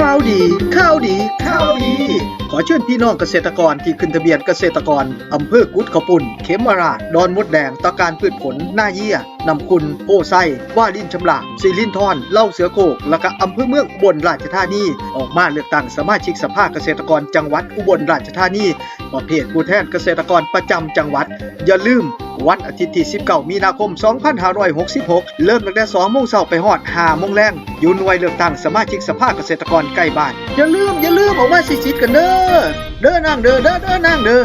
ข่าวดีข่าวดีข่าวดี ขอเชิญพี่น้องเกษตรกรที่ขึ้นทะเบียนเกษตรกรอำเภอกุดขปุ่น เขมราชดอนมดแดงตะการพืชผลหน้าเยี่ยนำคุณโพไซว่าลินชำลาซีลินทอนเล่าเสือโกกและก็อำเภอเมืองอุบลราชธานีออกมาเลือกตั้งสมาชิกสภาเกษตรกรจังหวัดอุบลราชธานีประเภทผู้แทนเกษตรกรประจำจังหวัด อย่าลืมวันอาทิตย์ที่ 19 มีนาคม 2566 เริ่มตั้งแต่2โมงเช้าไปฮอด5โมงแรงอยู่หน่วยเลือกตั้งสมาชิกสภาเกษตรกรใกล้บ้าน อย่าลืมอย่าลืมออกมาสิสิทธิ์กันเด้อเด้อนางเด้อเด้อเด้อนางเด้อ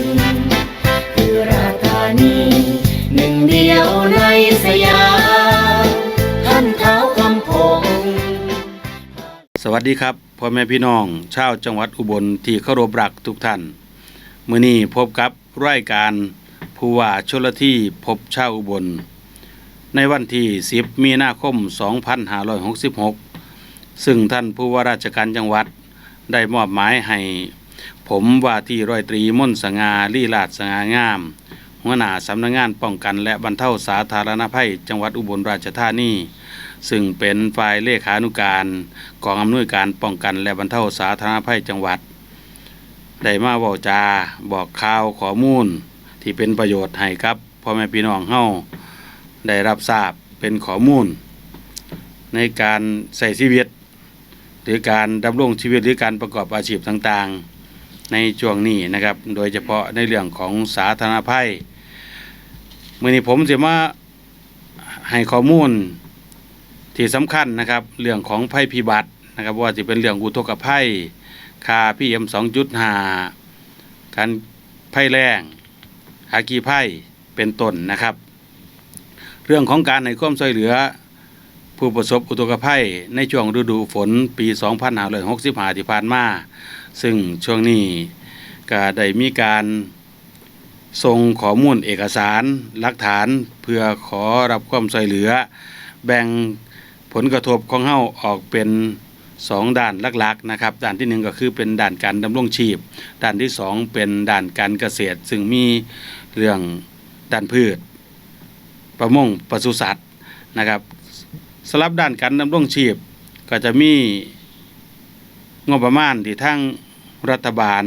เดียวในสยามท่านเท้าคำพงสวัสดีครับพ่อแม่พี่น้องชาวจังหวัดอุบลที่เคารพรักทุกท่าน มื้อนี้พบกับรายการผู้ว่าชลที่พบชาวอุบล ในวันที่ 10 มีนาคม 2566 ซึ่งท่านผู้ว่าราชการจังหวัดได้มอบหมายให้ ผมว่าที่ร้อยตรีม่นสงาลีลาดสง่างาม หัวหน้าสำนักงานป้องกันและบรรเทาสาธารณภัย จังหวัดอุบลราชธานีซึ่งเป็นฝ่ายเลขานุการกองอำนวยการป้องกันและบรรเทาสาธารณภัยจังหวัด ได้มาเว้าจาบอกข่าวข้อมูลที่เป็นประโยชน์ให้ครับพ่อแม่พี่น้องเฮาได้รับทราบเป็นข้อมูล ในการใส่ชีวิต หรือการดำรงชีวิตหรือการประกอบอาชีพต่างๆ ในช่วงนี้นะครับ โดยเฉพาะในเรื่องของสาธารณภัย มื่อนี้ผมจะมาให้ข้อมูลที่สำคัญนะครับ เรื่องของภัยพิบัตินะครับ ว่าจะเป็นเรื่องอุทกภัยค่าพีเอ็มสองจุดห้าการภัยแรงอากีภัยเป็นต้นนะครับ เรื่องของการให้ความช่วยเหลือ ผู้ประสบอุทกภัยในช่วงฤดูฝนปี2565ที่ผ่านมาซึ่งช่วงนี้ก็ได้มีการ ส่งข้อมูลเอกสารหลักฐานเพื่อขอรับความช่วยเหลือ แบ่งผลกระทบของเฮาออกเป็นสองด้านหลักๆนะครับด้านที่หนึ่งก็คือเป็นด้านการดำรงชีพ ด้านที่สองเป็นด้านการเกษตร ซึ่งมีเรื่องด้านพืช ประมงปศุสัตว์นะครับสลับด้านการดำรงชีพ ก็จะมีงบประมาณที่ทั้งรัฐบาล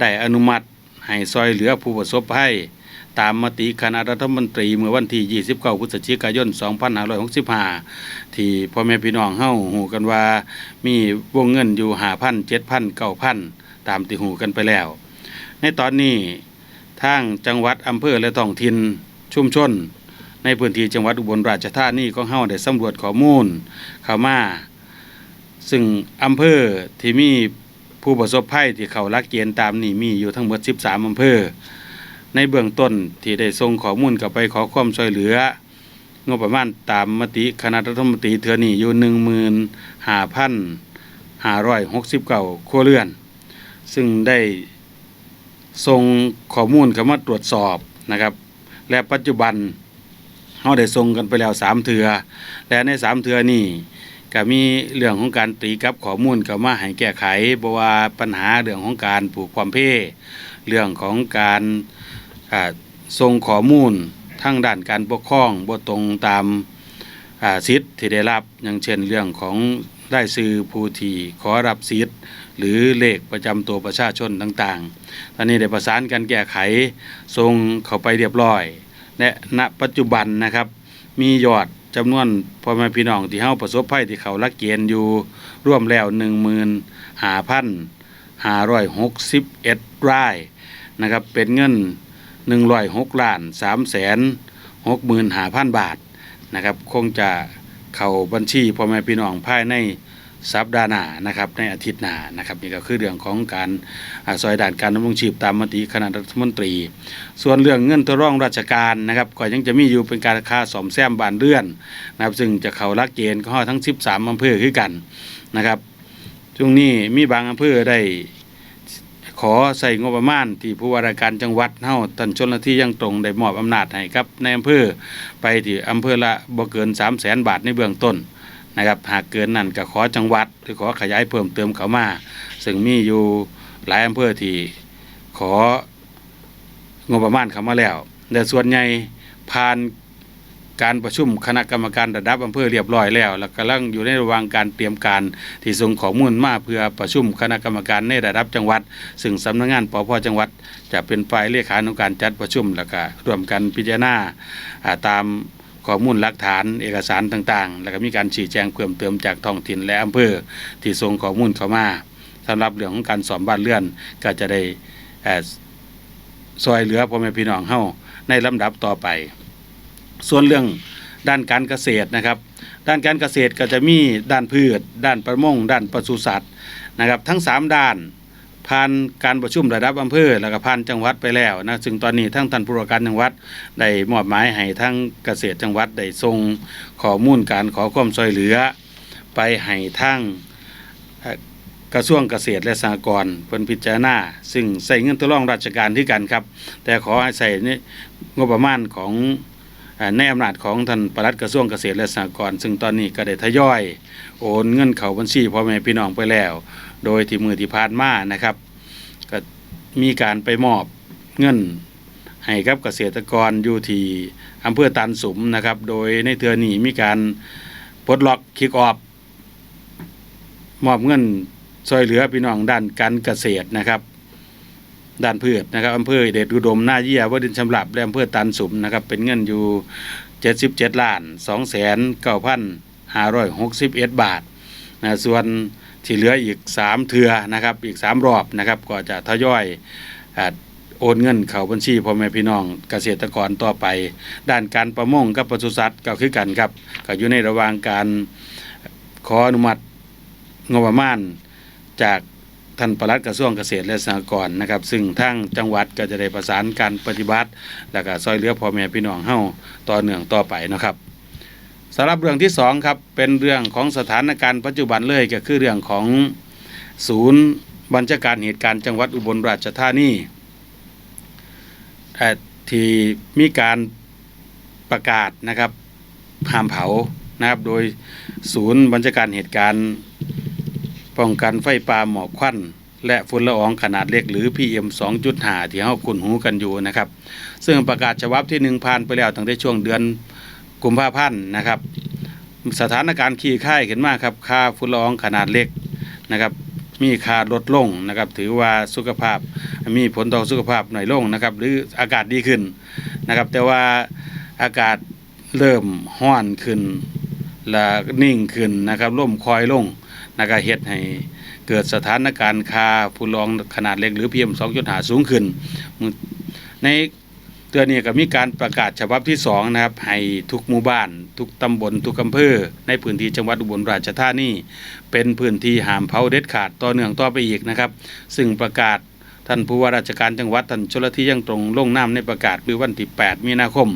ได้อนุมัติ ให้ซอยเหลือผู้ประสบภัยตามมติคณะรัฐมนตรีเมื่อวันที่ 29 พฤศจิกายน 2565 ที่พ่อแม่พี่น้องเฮ้าหูกันว่า มีวงเงินอยู่5,000 7,000 9,000ตามที่หูกันไปแล้ว ในตอนนี้ทางจังหวัดอำเภอและท้องถิ่นชุมชน ในพื้นที่จังหวัดอุบลราชธานีของเฮาได้สำรวจข้อมูลเข้ามา ซึ่งอำเภอที่มี ผู้ประสบภัยที่เขารักเกณฑ์ตามนี่มีอยู่ทั้งหมด 13อำเภอ ในเบื้องต้นที่ได้ส่งข้อมูลกลับไปขอความช่วยเหลืองบประมาณตามมติคณะรัฐมนตรีเทือนี่อยู่หนึ่งหาพันหาร้อยหกสิบเก้าครัวเรือน ซึ่งได้ส่งข้อมูลเข้ามาตรวจสอบนะครับ และปัจจุบันเราได้ส่งกันไปแล้วสามเถือและในสามเถือนี่ ก็มีเรื่องของการตีกับข้อมูลเข้ามาให้แก้ไขเพราะว่าปัญหาเรื่องของการปลูกความเพ่เรื่องของการส่งข้อมูลทั้งด้านการปกครองบ่ตรงตามสิทธิ์ที่ได้รับอย่างเช่นเรื่องของได้ซื้อผู้ที่ขอรับสิทธิ์หรือเลขประจำตัวประชาชนต่างๆ ตอนนี้ได้ประสานการแก้ไขส่งเข้าไปเรียบร้อย และณปัจจุบันนะครับมียอด จำนวนพ่อแม่พี่น้องที่เฮาประสบภัยที่เขาลักเกณฑ์อยู่ร่วมแล้ว15,561รายนะครับเป็นเงิน 106ล้าน3แสน6หมื่น5พันบาทนะครับคงจะเข้าบัญชีพ่อแม่พี่น้องภายใน สัปดาห์หน้านะครับในอาทิตย์หน้านะครับนี่ก็คือเรื่องของการอซอยด่านการดำรงชีพตามมติคณะรัฐมนตรี ส่วนเรื่องเงินตัวร่องราชการนะครับก็ยังจะมีอยู่เป็นการค่าสอมแซมบานเรือนนะครับซึ่งจะเข้าหลักเกณฑ์ก็ทั้ง 13อำเภอคือกันนะครับช่วงนี้มีบางอำเภอได้ขอใส่งบประมาณที่ผู้ว่าราชการจังหวัดเฮาท่านชนละที่ยังตรงได้มอบอำนาจให้ครับในอำเภอไปที่อำเภอละบ่เกิน3 0 0แสนบาทในเบื้องต้น นะครับหากเกินนั้นก็ขอจังหวัดหรือขอขยายเพิ่มเติมเขามาซึ่งมีอยู่หลายอำเภอที่ของบประมาณเขามาแล้ว แต่ส่วนใหญ่ผ่านการประชุมคณะกรรมการระดับอำเภอเรียบร้อยแล้ว แล้วกำลังอยู่ในระหว่างการเตรียมการที่ส่งข้อมูลมาเพื่อประชุมคณะกรรมการในระดับจังหวัด ซึ่งสำนักงานปพจังหวัด จะเป็นฝ่ายเลขาในการจัดประชุมแล้วก็ร่วมกันพิจารณาตาม ข้อมูลหลักฐานเอกสารต่างๆ แล้วก็มีการชี้แจงเพิ่มเติมจากท้องถิ่นและอำเภอที่ส่งข้อมูลเข้ามาสำหรับเรื่องของการสอมบ้านเรือนก็จะได้ซอยเหลือพ่อแม่พี่น้องเฮาในลำดับต่อไป ส่วนเรื่องด้านการเกษตรนะครับ ด้านการเกษตรก็จะมีด้านพืช ด้านประมง ด้านปศุสัตว์นะครับ ทั้ง 3 ด้าน ผ่านการประชุมระดับอำเภอแล้วก็ผ่านจังหวัดไปแล้วนะซึ่งตอนนี้ทั้งท่านผู้ว่าการจังหวัดได้มอบหมายให้ทั้งเกษตรจังหวัดได้ส่งข้อมูลการขอความช่วยเหลือ ไปให้ทั้งกระทรวงเกษตรและสหกรณ์เพิ่นพิจารณาซึ่งใส่เงินตัวรองราชการที่กันครับ แต่ขอให้ใส่นี่งบประมาณของเอ่อในอำนาจของท่านปลัดกระทรวงเกษตรและสหกรณ์ซึ่งตอนนี้ก็ได้ทยอย โอนเงินเข้าบัญชีพ่อแม่พี่น้องไปแล้ว โดยที่มือที่ผ่านมานะครับ ก็มีการไปมอบเงินให้กับเกษตรกรอยู่ที่อำเภอตันสุมนะครับ โดยในเทือนี้มีการปลดล็อกคิกออฟมอบเงินช่วยเหลือพี่น้องด้านการเกษตรนะครับ ด้านพืชนะครับอำเภอเดชอุดมหน้าเยี่ยวดินชำลับและอำเภอตันสุมนะครับ เป็นเงินอยู่ 77ล้าน2แสน9 5 6 1 บาทนะส่วน ที่เหลืออีก 3 เทือนะครับอีก 3 รอบนะครับก็จะทยอยโอนเงินเข้าบัญชีพ่อแม่พี่น้องเกษตรกรต่อไป ด้านการประมงกับปศุสัตว์ก็คือกันครับก็อยู่ในระหว่างการขออนุมัติงบประมาณจากท่านปลัดกระทรวงเกษตรและสหกรณ์นะครับ ซึ่งทั้งจังหวัดก็จะได้ประสานการปฏิบัติ แล้วก็ซอยเหลือพ่อแม่พี่น้องเฮาต่อเนื่องต่อไปนะครับ สำหรับเรื่องที่สองครับเป็นเรื่องของสถานการณ์ปัจจุบันเลยก็คือเรื่องของศูนย์บัญชาการเหตุการณ์จังหวัดอุบลราชธานีที่มีการประกาศนะครับห้ามเผานะครับโดยศูนย์บัญชาการเหตุการณ์ป้องกันไฟป่าหมอกควันและฝุ่นละอองขนาดเล็กหรือ PM 2.5 ที่เฮาคุ้นหูกันอยู่นะครับ ซึ่งประกาศฉบับที่หนึ่งผ่านไปแล้วตั้งแต่ช่วงเดือน กุมภาพันธ์นะครับ สถานการณ์ขี้ค่ายขึ้นมาครับค่าฝุ่นละอองขนาดเล็กนะครับมีค่าลดลงนะครับ ถือว่าสุขภาพมีผลต่อสุขภาพหน่อยลงนะครับ หรืออากาศดีขึ้นนะครับ แต่ว่าอากาศเริ่มห้อนขึ้นและนิ่งขึ้นนะครับร่มคอยลงนะครับเฮ็ดให้เกิดสถานการณ์ค่าฝุ่นละอองขนาดเล็กหรือ PM 2.5สูงขึ้น ใน เตือนนี้ก็มีการประกาศฉบับที่สองนะครับให้ทุกหมู่บ้าน ทุกตำบลทุกอำเภอในพื้นที่จังหวัดอุบลราชธานีเป็นพื้นที่ห้ามเผาเด็ดขาดต่อเนื่องต่อไปอีกนะครับ ซึ่งประกาศท่านผู้ว่าราชการจังหวัดท่านชลทิยังตรงลงนามในประกาศคือวันที่ 8 มีนาคม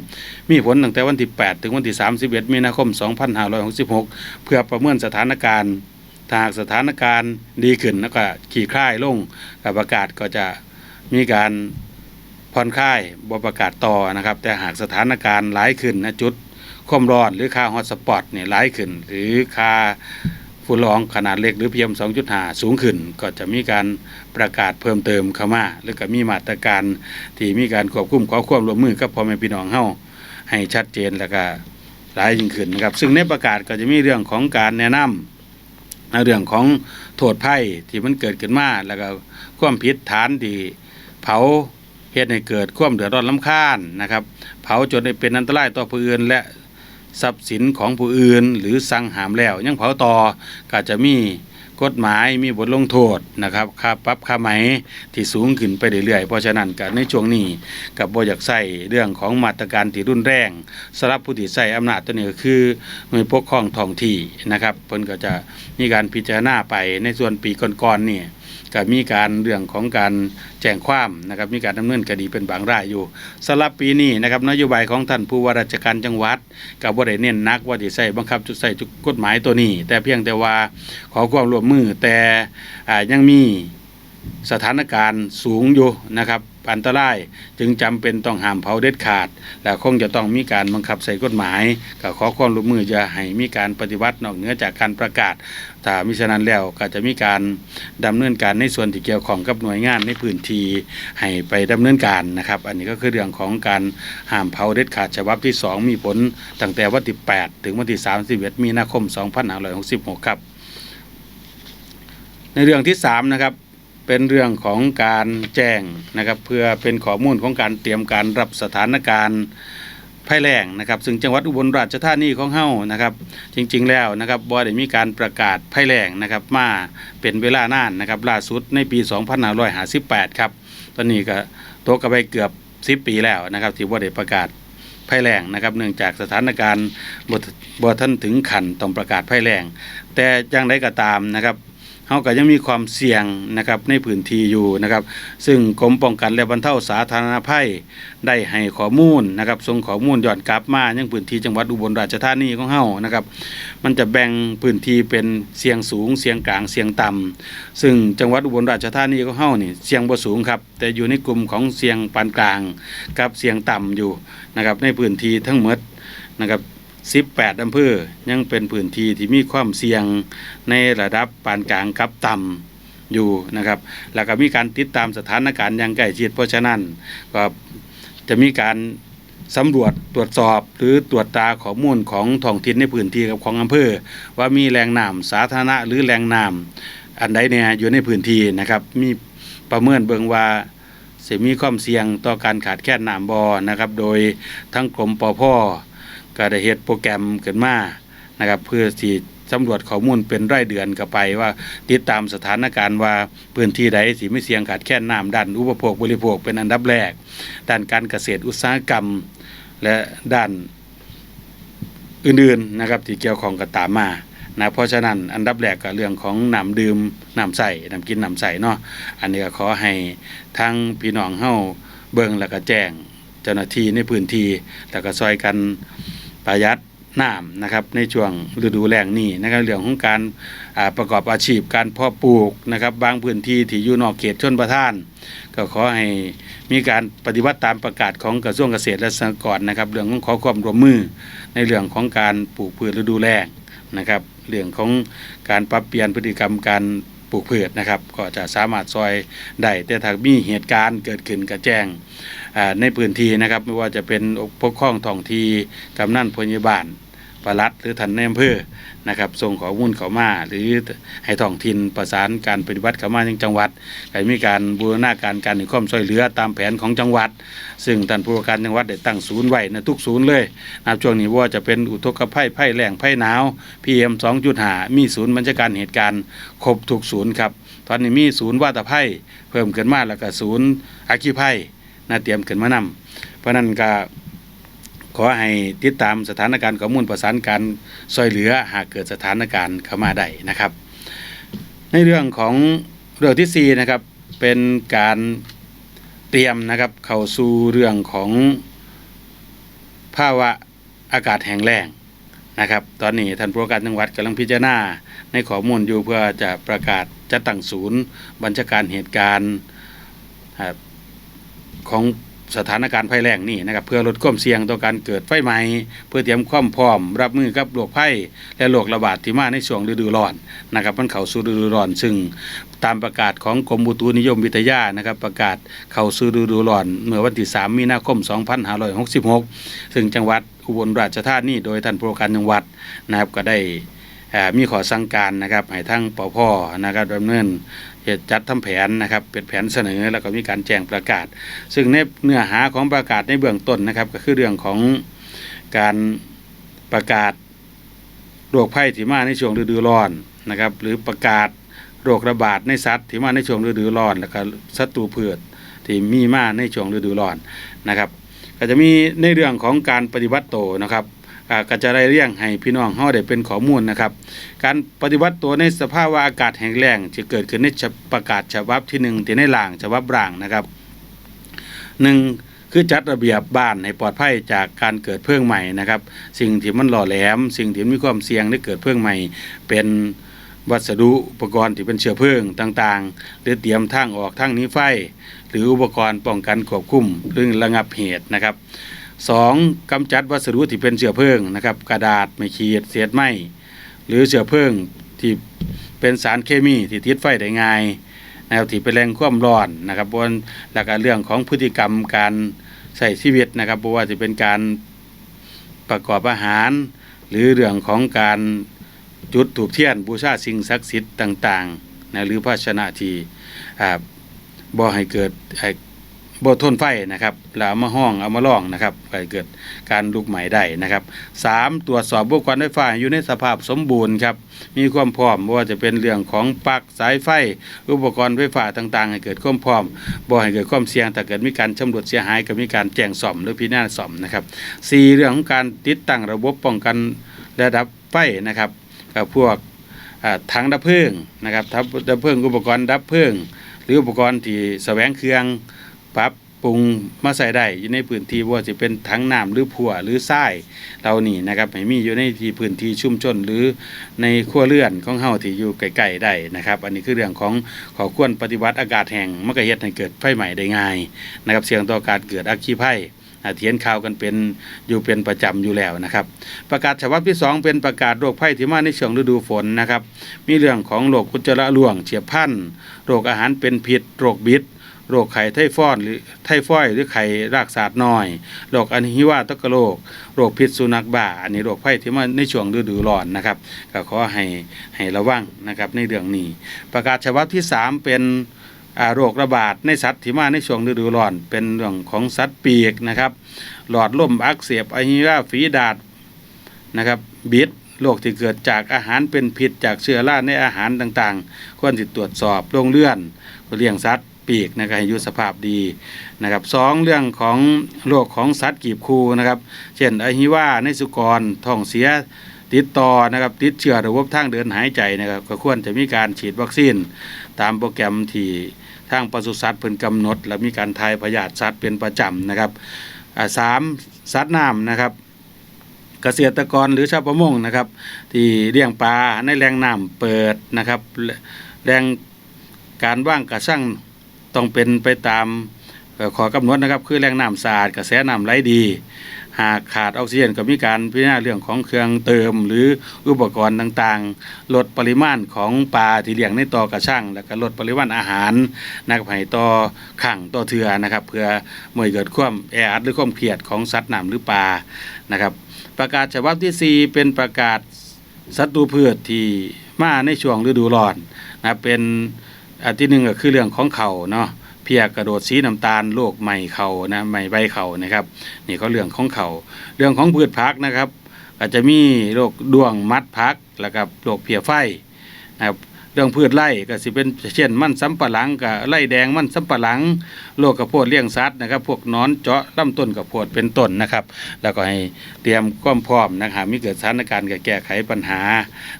มีผลตั้งแต่วันที่ 8 ถึงวันที่ 31 มีนาคม 2566 เพื่อประเมินสถานการณ์ถ้าหากสถานการณ์ดีขึ้นแล้วก็ขี่คลายลงกับประกาศก็จะมีการ ผ่อนคลายบประกาศต่อนะครับ แต่หากสถานการณ์หลายขึ้นนะจุดความร้อนหรือค่าฮอตสปอตเนี่ยหลายขึ้น หรือค่าฝุ่นละอองขนาดเล็กหรือพีเอ็ม2.5สูงขึ้น ก็จะมีการประกาศเพิ่มเติมเข้ามาหรือก็มีมาตรการที่มีการควบคุมขอความร่วมมือกับพ่อแม่พี่น้องเฮาให้ชัดเจนแล้วก็หลายยิ่งขึ้นนะครับ ซึ่งในประกาศก็จะมีเรื่องของการแนะนำในเรื่องของโทษภัยที่มันเกิดขึ้นมาแล้วก็ความผิดฐานที่เผา เหตุให้เกิดความเดือดร้อนลำคาญนะครับ เผาจนได้เป็นอันตรายต่อผู้อื่นและทรัพย์สินของผู้อื่น หรือสั่งหามแล้ว ยังเผาต่อก็จะมีกฎหมายมีบทลงโทษนะครับค่าปรับค่าไหมที่สูงขึ้นไปเรื่อยๆเพราะฉะนั้นก็ในช่วงนี้กับบอยากใส่เรื่องของมาตรการที่รุนแรงสำหรับผู้ที่ใส่อำนาจตัวนี้ก็คือหน่วยปกครองท้องที่นะครับเพิ่นก็จะมีการพิจารณาไปในส่วนปีก่อนๆนี่ ก็มีการเรื่องของการแจ้งความนะครับมีการดำเนินคดีเป็นบางรายอยู่สำหรับปีนี้นะครับนโยบายของท่านผู้ว่าราชการจังหวัดก็บ่ได้เน้นนักว่าสิใส่บังคับจุดใส่จุดกฎหมายตัวนี้ แต่เพียงแต่ว่าขอความร่วมมือแต่ยังมีสถานการณ์สูงอยู่นะครับ อันตราย จึงจำเป็นต้องห้ามเผาเด็ดขาด และคงจะต้องมีการบังคับใส่กฎหมายก็ขอความร่วมมือจะให้มีการปฏิบัตินอกเหนือจากการประกาศถ้ามิฉะนั้นแล้วก็จะมีการดำเนินการในส่วนที่เกี่ยวข้องกับหน่วยงานในพื้นที่ให้ไปดำเนินการนะครับ อันนี้ก็คือเรื่องของการห้ามเผาเด็ดขาดฉบับที่ 2 มีผลตั้งแต่วันที่ 8 ถึงวันที่ 31 มีนาคม 2566 ครับ ในเรื่องที่ 3 นะครับ เป็นเรื่องของการแจ้งนะครับเพื่อเป็นข้อมูลของการเตรียมการรับสถานการณ์ภัยแล้งนะครับ ซึ่งจังหวัดอุบลราชธานีของเฮานะครับ จริงๆแล้วนะครับบ่ได้มีการประกาศภัยแล้งนะครับ มาเป็นเวลานานนะครับล่าสุดในปี 2558 ครับ ตอนนี้ก็ตกกันไปเกือบ 10 ปีแล้วนะครับ ที่บ่ได้ประกาศภัยแล้งนะครับ เนื่องจากสถานการณ์บ่บ่ทันถึงขันต้องประกาศภัยแล้งแต่อย่างไรก็ตามนะครับ เฮาก็ยังมีความเสี่ยงนะครับในพื้นที่อยู่นะครับ ซึ่งกรมป้องกันและบรรเทาสาธารณภัยได้ให้ข้อมูลนะครับส่งข้อมูลย้อนกลับมายังพื้นที่จังหวัดอุบลราชธานีของเฮานะครับ มันจะแบ่งพื้นที่เป็นเสี่ยงสูง เสี่ยงกลางเสี่ยงต่ำซึ่งจังหวัดอุบลราชธานีของเฮานี่เสี่ยงบ่สูงครับแต่อยู่ในกลุ่มของเสี่ยงปานกลางกับเสี่ยงต่ำอยู่นะครับในพื้นที่ทั้งหมดนะครับ 18อำเภอยังเป็นพื้นที่ที่มีความเสี่ยงในระดับปานกลางกับต่ำอยู่นะครับ แล้วก็มีการติดตามสถานการณ์อย่างใกล้ชิดเพราะฉะนั้นก็จะมีการสำรวจตรวจสอบหรือตรวจตาข้อมูลของท้องถิ่นในพื้นที่กับของอำเภอ ว่ามีแหล่งน้ำสาธารณะหรือแหล่งน้ำอันใดเนี่ยอยู่ในพื้นที่นะครับ มีประเมินเบิ่งว่าสิมีความเสี่ยงต่อการขาดแคลนน้ำบ่นะครับ โดยทั้งกรมปพ ก็ได้เฮ็ดโปรแกรมขึ้นมานะครับเพื่อที่สำรวจข้อมูลเป็นรายเดือนก็ไปว่าติดตามสถานการณ์ว่าพื้นที่ใดสิไม่เสี่ยงขาดแคลนน้ำด้านอุปโภคบริโภคเป็นอันดับแรก ด้านการเกษตรอุตสาหกรรม และด้านอื่นๆนะครับที่เกี่ยวข้องกับตามมานะเพราะฉะนั้นอันดับแรกก็เรื่องของน้ำดื่มน้ำใส่น้ำกินน้ำใส่เนาะอันนี้ก็ขอให้ทั้งพี่น้องเฮ้าเบิ่งแล้วก็แจ้ง เจ้าหน้าที่ในพื้นที่แล้วก็ซอยกัน ประหยัดน้ำนะครับในช่วงฤดูแล้งนี้นะครับเรื่องของการประกอบอาชีพการเพาะปลูกนะครับ บางพื้นที่ที่อยู่นอกเขตชนประทาน ก็ขอให้มีการปฏิบัติตามประกาศของกระทรวงเกษตรและสหกรณ์นะครับ เรื่องของขอความร่วมมือในเรื่องของการปลูกพืชฤดูแล้งนะครับ เรื่องของการปรับเปลี่ยนพฤติกรรมการปลูกพืชนะครับ ก็จะสามารถซอยได้แต่ถ้ามีเหตุการณ์เกิดขึ้นก็แจ้ง ในพื้นที่นะครับไม่ว่าจะเป็นปกครองท้องที่กำนันพยาบาลประลัดหรือท่านในอำเภอนะครับส่งข้อมูลเข้ามา หรือให้ท้องถิ่นประสานการปฏิบัติเข้ามายังจังหวัดให้มีการบูรณาการการให้ความช่วยเหลือตามแผนของจังหวัด ซึ่งท่านผู้ว่าการจังหวัดได้ตั้งศูนย์ไว้ในทุกศูนย์เลยนะครับช่วงนี้ว่าจะเป็นอุทกภัยภัยแล้งภัยหนาว PM 2.5มีศูนย์บัญชาการเหตุการณ์ครบทุกศูนย์ครับตอนนี้มีศูนย์วาตภัยเพิ่มขึ้นมาแล้วก็ศูนย์อาคีภัย น่าเตรียมขึ้นมานำเพราะนั้นก็ขอให้ติดตามสถานการณ์ข้อมูลประสานการช่วยเหลือหากเกิดสถานการณ์เข้ามาได้นะครับ ในเรื่องของเรื่องที่สี่นะครับเป็นการเตรียมนะครับเข้าสู่เรื่องของภาวะอากาศแห้งแล้งนะครับ ตอนนี้ท่านผู้ว่าการจังหวัดกำลังพิจารณาในข้อมูลอยู่เพื่อจะประกาศจัดตั้งศูนย์ บัญชาการเหตุการณ์ ของสถานการณ์ภัยแล้งนี่นะครับเพื่อลดความเสี่ยงต่อการเกิดไฟไหม้เพื่อเตรียมความพร้อม รับมือกับโรคภัยและโรคระบาดที่มาในช่วงฤดูร้อนนะครับมันเข้าสู่ฤดูร้อน ซึ่งตามประกาศของกรมอุตุนิยมวิทยานะครับประกาศเข้าสู่ฤดูร้อน เมื่อวันที่ 3 มีนาคม 2566 ซึ่งจังหวัดอุบลราชธานีโดยท่านผู้การจังหวัดนะครับก็ได้มีขอสั่งการนะครับให้ทั้งปพนะครับดำเนิน เหตุจัดทำแผนนะครับเป็นแผนเสนอแล้วก็มีการแจ้งประกาศ ซึ่งในเนื้อหาของประกาศในเบื้องต้นนะครับ ก็คือเรื่องของการประกาศโรคภัยที่มาในช่วงฤดูร้อนนะครับ หรือประกาศโรคระบาดในสัตว์ที่มาในช่วงฤดูร้อน แล้วก็ศัตรูพืชที่มีมาในช่วงฤดูร้อนนะครับ ก็จะมีในเรื่องของการปฏิบัติโตนะครับ ก็จะได้เรียงให้พี่น้องเฮาได้เป็นข้อมูลนะครับ การปฏิบัติตัวในสภาพว่าอากาศแห้งแล้งจะเกิดขึ้นในฉบับประกาศฉบับที่หนึ่งที่ในหลางฉบับร่างนะครับหนึ่งคือจัดระเบียบบ้านให้ปลอดภัยจากการเกิดเพลิงใหม่นะครับ สิ่งที่มันหล่อแหลม สิ่งที่มีความเสี่ยงได้เกิดเพลิงใหม่เป็นวัสดุอุปกรณ์ที่เป็นเชื้อเพลิงต่างๆ หรือเตรียมทางออกทางนี้ไฟ หรืออุปกรณ์ป้องกันควบคุมหรือระงับเหตุนะครับ สองกำจัดวัสดุที่เป็นเชื้อเพลิงนะครับ กระดาษไม่ขีดเศษไม้หรือเชื้อเพลิงที่เป็นสารเคมีที่ติดไฟได้ง่ายนะครับที่เป็นแรงความร้อนนะครับบนแล้วก็เรื่องของพฤติกรรมการใช้ชีวิตนะครับเพราะว่าจะเป็นการประกอบอาหาร หรือเรื่องของการจุดถูกเทียนบูชาสิ่งศักดิ์สิทธิ์ต่างๆนะหรือภาชนะที่บ่ให้เกิดให้ บ่ทนไฟนะครับแล้วเอามาห้องเอามาล่องนะครับก็ให้เกิดการลุกไหม้ได้นะครับสามตรวจสอบอุปกรณ์ไฟฟ้าอยู่ในสภาพสมบูรณ์ครับมีความพร้อมบ่ว่าจะเป็นเรื่องของปลั๊กสายไฟ อุปกรณ์ไฟฟ้าต่างๆ ให้เกิดความพร้อมบ่ให้เกิดความเสี่ยงถ้าเกิดมีการชำรุดเสียหายก็มีการแจ้งซ่อมหรือพิจารณาซ่อมนะครับสี่เรื่องของการติดตั้งระบบป้องกันระดับไฟนะครับกับพวกถังดับเพลิงนะครับทับดับเพลิงอุปกรณ์ดับเพลิงหรืออุปกรณ์ที่แสวงเครื่อง ปรับปรุงมาใส่ได้อยู่ในพื้นที่ว่าจะเป็นถังน้ำหรือผัวหรือทรายเรานี่นะครับให้มีอยู่ในที่พื้นที่ชุ่มชนหรือในครัวเรือนของเฮาที่อยู่ใกล้ๆได้นะครับ อันนี้คือเรื่องของขอควรปฏิบัติอากาศแห่งมักะเฮ็ดให้เกิดไฟใหม่ได้ง่ายนะครับเสี่ยงต่อการเกิดอัคคีภัยอ่เทียนข่าวกันเป็นอยู่เป็นประจำอยู่แล้วนะครับ ประกาศฉบับที่สองเป็นประกาศโรคภัยที่มาในช่วงฤดูฝนนะครับ มีเรื่องของโรคอุจระร่วงเฉียบพลันโรคอาหารเป็นพิษโรคบิด โรคไข้ไทฟอยด์หรือไทฟอยหรือไข้รากสาดน้อยโรคอหิวาตกโรคโรคพิษสุนัขบ้าอันนี้โรคภัยที่มาในช่วงฤดูร้อนนะครับก็ขอให้ให้ระวังนะครับในเรื่องนี้ ประกาศฉบับที่สามเป็นโรคระบาดในสัตว์ที่มาในช่วงฤดูร้อน เป็นเรื่องของสัตว์ปีกนะครับ หลอดลมอักเสบอหิวาฝีดาดนะครับบิดโรคที่เกิดจากอาหารเป็นพิษจากเชื้อราในอาหารต่างๆ ควรติดตรวจสอบโรงเลื่อนเลี้ยงสัตว์ ปีกนะครับให้อยู่สภาพดีนะครับสองเรื่องของโรคของสัตว์กีบคูนะครับ เช่นอะฮิวาในสุกรท้องเสียติดต่อนะครับติดเชื้อระบบทางเดินหายใจนะครับก็ควรจะมีการฉีดวัคซีน ตามโปรแกรมที่ทางปศุสัตว์เพิ่นกำหนด และมีการทายพยาธิสัตว์เป็นประจำนะครับอ่าสามสัตว์น้ำนะครับเกษตรกรหรือชาวประมงนะครับที่เลี้ยงปลาในแหล่งน้ำเปิดนะครับและแหล่งการว่างกระช่าง ต้องเป็นไปตามเอ่อขอกำหนดนะครับ คือแหล่งน้ำสะอาดกระแสน้ำไหลดี หากขาดออกซิเจนก็มีการพิจารณาเรื่องของเครื่องเติม หรืออุปกรณ์ต่างๆ ลดปริมาณของปลาที่เลี้ยงในต่อกระช่าง แล้วก็ลดปริมาณอาหารนะครับให้ต่อขังต่อเถือนะครับ เพื่อไม่ให้เกิดความแออัดหรือความเครียดของสัตว์น้ำหรือปลานะครับ ประกาศฉบับที่ 4 เป็นประกาศศัตรูพืชที่มาในช่วงฤดูร้อนนะเป็น อันที่หนึ่งก็คือเรื่องของเขาเนาะเพียกระโดดสีน้ำตาลโรคใหม่เขานะใหม่ใบเขานะครับ นี่เขาเรื่องของเขาเรื่องของพืชพักนะครับอาจจะมีโรคดวงมัดพักแล้วก็โรคเพียไฟนะครับเรื่องพืชไร่ก็สิเป็นเช่นมันสำปะหลังกับไร่แดงมันสำปะหลังโรคกระโพดเลี้ยงสัตว์นะครับ พวกนอนเจาะลำต้นกระโพดเป็นต้นนะครับ แล้วก็ให้เตรียมความพร้อมนะครับมีเกิดสถานการณ์กแก้ไขปัญหา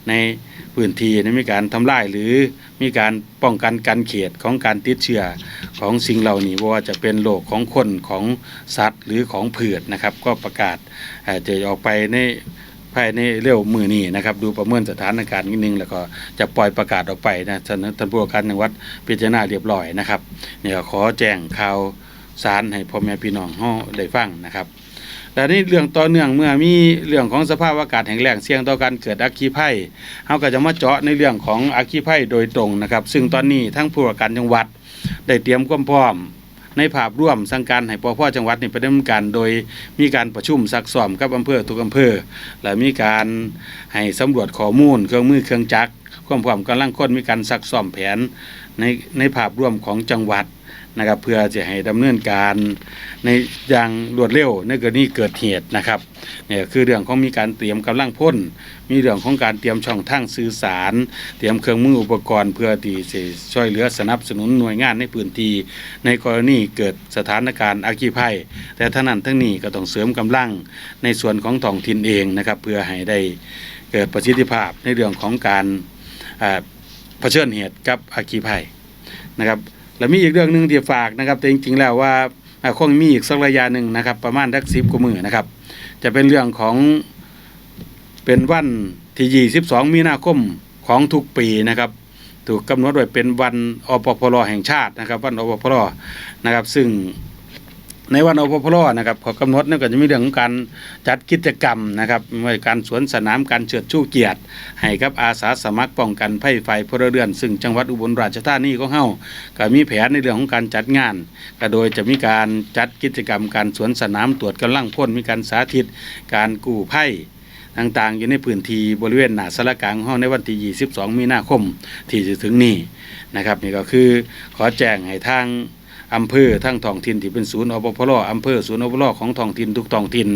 ใน พื้นที่นะมีการทำลายหรือมีการป้องกันการเขตของการติดเชื้อของสิ่งเหล่านี้ว่าจะเป็นโรคของคนของสัตว์หรือของพืชนะครับ ก็ประกาศอ่อจะออกไปในภายในเร็วมือนี้นะครับดูประเมินสถานการณ์นิดนึงแล้วก็จะปล่อยประกาศออกไปนะท่านท่านผู้ว่าการจังหวัดพิจารณาเรียบร้อยนะครับเนี่ยขอแจ้งข่าวสารให้พ่อแม่พี่น้องเฮาได้ฟังนะครับ แต่นี่เรื่องต่อเนื่องเมื่อมีเรื่องของสภาพอากาศแห้งแล้งเสี่ยงต่อการเกิดอัคคีภัยเฮาก็จะมาเจาะในเรื่องของอัคคีภัยโดยตรงนะครับ ซึ่งตอนนี้ทั้งผู้ว่าการจังหวัดได้เตรียมความพร้อมในภาพร่วมสั่งการให้ปพ่อจังหวัดนี่ไปดำเนินการโดยมีการประชุมซักซ้อมกับอำเภอทุกอำเภอ และมีการให้สำรวจข้อมูลเครื่องมือเครื่องจักรความพร้อมกำลังคนมีการซักซ้อมแผนในในภาพร่วมของจังหวัด นะครับเพื่อจะให้ดำเนินการในอย่างรวดเร็วในกรณีเกิดเหตุนะครับเนี่ยคือเรื่องของมีการเตรียมกำลังพ่นมีเรื่องของการเตรียมช่องทางสื่อสาร เตรียมเครื่องมืออุปกรณ์ เพื่อที่จะช่วยเหลือสนับสนุนหน่วยงานในพื้นที่ในกรณีเกิดสถานการณ์อัคคีภัย แต่ทั้งนั้นทั้งนี้ก็ต้องเสริมกำลังในส่วนของท้องถิ่นเองนะครับเพื่อให้ได้เกิดประสิทธิภาพในเรื่องของการอ่าเผชิญเหตุกับอัคคีภัยนะครับ แล้วมีอีกเรื่องหนึ่งที่ฝากนะครับแต่จริงๆแล้วว่าคงมีอีกสักระยะหนึ่งนะครับ ประมาณทักสิบกว่ามือนะครับ จะเป็นเรื่องของเป็นวันที่22มีนาคมของทุกปีนะครับ ถูกกำหนดไว้เป็นวันอปพลแห่งชาตินะครับ วันอปพลนะครับ ซึ่ง ในวันอปพลนะครับขอกำหนดนั่นก็จะมีเรื่องของการจัดกิจกรรมนะครับไม่ว่าการสวนสนามการเชิดชูเกียรติ ให้กับอาสาสมัครป้องกันภัยไฟพลเรือน ซึ่งจังหวัดอุบลราชธานีของเฮาก็มีแผนในเรื่องของการจัดงาน ก็โดยจะมีการจัดกิจกรรมการสวนสนามตรวจกำลังพ่นมีการสาธิต การกู้ภัยต่างๆ อยู่ในพื้นที่บริเวณหนาสารกลางห้องในวันที่ 22 มีนาคมที่จะถึงนี้นะครับนี่ก็คือขอแจ้งให้ทาง อำเภอทั้งท้องถิ่นที่เป็นศูนย์อปพลอำเภอศูนย์อปพลของท้องถิ่นทุกท้องถิ่น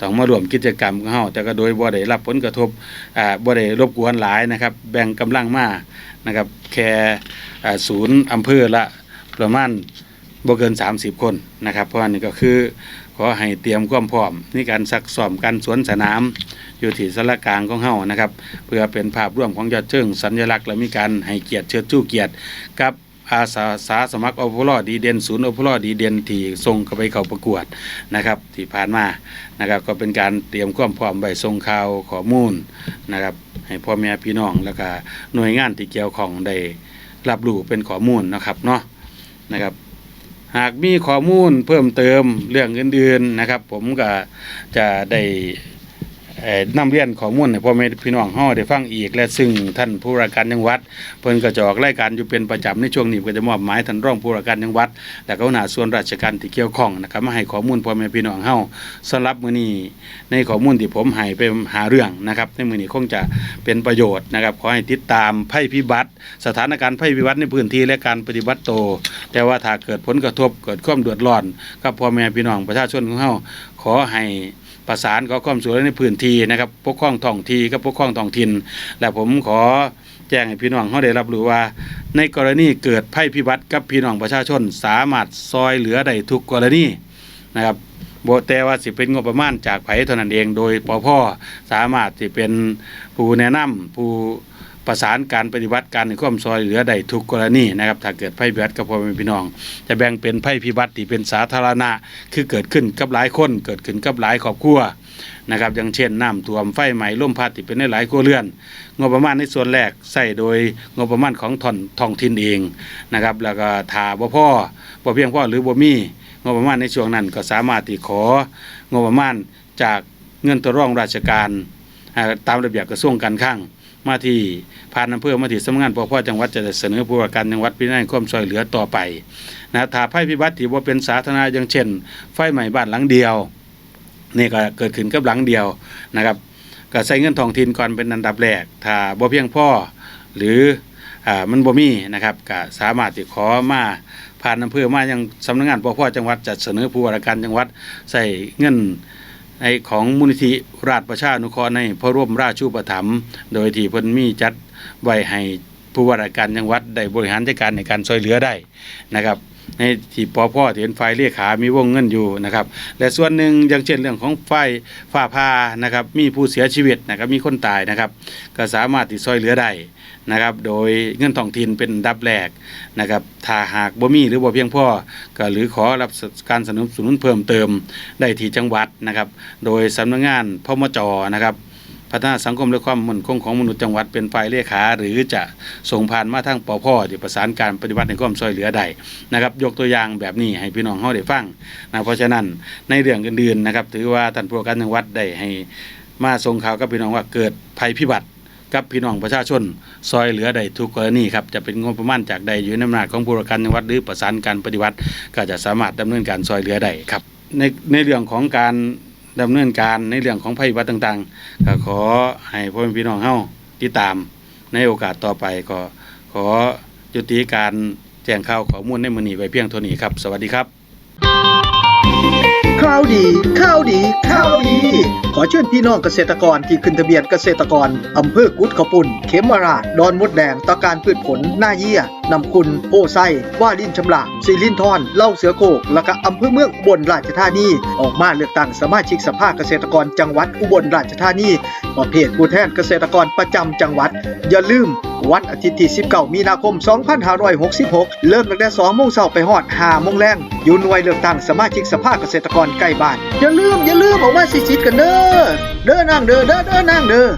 ต้องมารวมกิจกรรมของเฮาแต่ก็โดยบ่ได้รับผลกระทบอ่าบ่ได้รบกวนหลายนะครับ แบ่งกำลังมานะครับแค่ศูนย์อำเภอละประมาณบ่เกิน 30 คนนะครับเพราะอันนี้ก็คือขอให้เตรียมความพร้อมในการซักซ้อมการสวนสนามอยู่ที่สารกลางของเฮานะครับ เพื่อเป็นภาพร่วมของยอดเชิงสัญลักษณ์และมีการให้เกียรติเชิดชูเกียรติกับ อาสาสาสมัครอพลดีเด่นศูนย์อพลดีเด่นที่ส่งเข้าไปเข้าประกวดนะครับที่ผ่านมานะครับก็เป็นการเตรียมความพร้อมไว้ส่งข่าวข้อมูลนะครับให้พ่อแม่พี่น้องแล้วก็หน่วยงานที่เกี่ยวของได้รับรู้เป็นข้อมูลนะครับเนาะนะครับหากมีข้อมูลเพิ่มเติมเรื่องอื่นๆนะครับ ผมก็จะได้ นำเรียนข้อมูลให้พ่อแม่พี่น้องเฮาได้ฟังอีก และซึ่งท่านผู้ว่าการจังหวัด เพิ่นก็จะออกรายการอยู่เป็นประจำในช่วงนี้ก็จะมอบหมายท่านรองผู้ว่าการจังหวัด และก็หัวหน้าส่วนราชการที่เกี่ยวข้องนะครับมาให้ข้อมูลพ่อแม่พี่น้องเฮาสำหรับมื้อนี้ในข้อมูลที่ผมให้ไปหาเรื่องนะครับในมื้อนี้คงจะเป็นประโยชน์นะครับขอให้ติดตามภัยพิบัติ สถานการณ์ภัยพิบัติในพื้นที่และการปฏิบัติโต แต่ว่าถ้าเกิดผลกระทบเกิดความเดือดร้อนกับพ่อแม่พี่น้องประชาชนของเฮาขอให้ ประสานขอความส่วยในพื้นที่นะครับปกครองท้องที่กับปกครองท้องถิ่น และผมขอแจ้งให้พี่น้องเขาได้รับรู้ว่า ในกรณีเกิดภัยพิบัติกับพี่น้องประชาชนสามารถซอยเหลือได้ทุกกรณีนะครับบแต่ว่าสิเป็นงบประมาณจากไผเท่านั้นเอง โดยปพสามารถที่เป็นผู้แนะนำผู้ ประสานการปฏิบัติการในความซอยเหลือได้ทุกกรณีนะครับถ้าเกิดภัยพิบัติกับพ่อแม่พี่น้อง จะแบ่งเป็นภัยพิบัติที่เป็นสาธารณะ คือเกิดขึ้นกับหลายคน เกิดขึ้นกับหลายครอบครัวนะครับอย่างเช่นน้ำท่วมไฟไหม้ลมพัดที่เป็นในหลายครัวเรือน งบประมาณในส่วนแรกใส่โดยงบประมาณของท้องท้องถิ่นเองนะครับแล้วก็ถาบ่พ่อบ่เพียงพ่อหรือบ่มีงบประมาณในช่วงนั้นก็สามารถที่ของบประมาณจากเงินตัวร่องราชการตามระเบียบกระทรวงการคลัง มาที่ผ่านอำเภอมาที่สำนักงานปกครอจังหวัดจะเสนอผู้ว่าการจังหวัดพิจารณาความช่วยเหลือต่อไปนะถ้าภัยพิบัติที่ว่าเป็นสาธารณะอย่างเช่น ไฟไหม้บ้านหลังเดียวนี่ก็เกิดขึ้นกับหลังเดียวนะครับก็ใช้เงินทองถิ่นก่อนเป็นอันดับแรกถ้าบ่เพียงพ่อหรืออ่ามันบ่มีนะครับก็สามารถที่ขอมาผ่านอำเภอมายังสำนักงานปกครอจังหวัดจะเสนอผู้ว่าการจังหวัดใส่เงิน ในของมูลนิธิราชประชานุเคราะห์ในพระร่วมราชูปถัมภ์โดยที่เพิ่นมีจัดไว้ให้ผู้ว่าราชการจังหวัดได้บริหารจัดการในการช่วยเหลือได้นะครับในที่ปอพ่อที่เป็นไฟเรียกขามีวงเงินอยู่นะครับและส่วนหนึ่งอย่างเช่นเรื่องของไฟฟ้าพานะครับมีผู้เสียชีวิตนะครับมีคนตายนะครับก็สามารถที่ช่วยเหลือได้ นะครับโดยเงินท้องถิ่นเป็นดับแรกนะครับถ้าหากบ่มีหรือบ่เพียงพอก็หรือขอรับการสนับสนุนเพิ่มเติมได้ที่จังหวัดนะครับโดยสำนักงานพมจนะครับพัฒนาสังคมและความมั่นคงของมนุษย์จังหวัดเป็นฝ่ายเลขา หรือจะส่งผ่านมาทางปพที่ประสานการปฏิบัติในความช่วยเหลือใดนะครับ ยกตัวอย่างแบบนี้ให้พี่น้องเฮาได้ฟังนะเพราะฉะนั้นในเรื่องอื่นๆนะครับ ถือว่าท่านผู้ว่าการจังหวัดได้ให้มาส่งข่าวกับพี่น้องว่าเกิดภัยพิบัติ กับพี่น้องประชาชน ซอยเหลือใดทุกกรณีครับจะเป็นงบประมาณจากใดอยู่ในอำนาจของผู้ว่าการจังหวัดหรือประสานการปฏิบัติ ก็จะสามารถดำเนินการซอยเหลือได้ครับ ในในเรื่องของการดำเนินการในเรื่องของภัยพิบัติต่างๆก็ขอให้พ่อแม่พี่น้องเฮาติดตามในโอกาสต่อไปก็ขอยุติการแจ้งข่าวข้อมูลในมือนีไว้เพียงเท่านี้ครับ สวัสดีครับ ข้าวดี ข้าวดี ข้าวดี ขอเชิญพี่น้องเกษตรกรที่ขึ้นทะเบียนเกษตรกรอำเภอกุดขปุ่น เขมราช ดอนมดแดงตะการพืชผลหน้าเยี่ยนำคุณโพไซว่าลินชำละซีลินทอนเล่าเสือโคกและก็อำเภอเมืองอุบลราชธานีออกมาเลือกตั้งสมาชิกสภาเกษตรกรจังหวัดอุบลราชธานีประเภทผู้แทนเกษตรกรประจำจังหวัด อย่าลืมวันอาทิตย์ที่ 19 มีนาคม 2566 เริ่มตั้งแต่2โมงเช้าไปฮอด5โมงแรงอยู่หน่วยเลือกตั้งสมาชิกสภาเกษตรกรใกล้บ้าน อย่าลืมอย่าลืมออกมาสิสิทธิ์กันเด้อ เด้อนางเด้อ เด้อเด้อนางเด้อ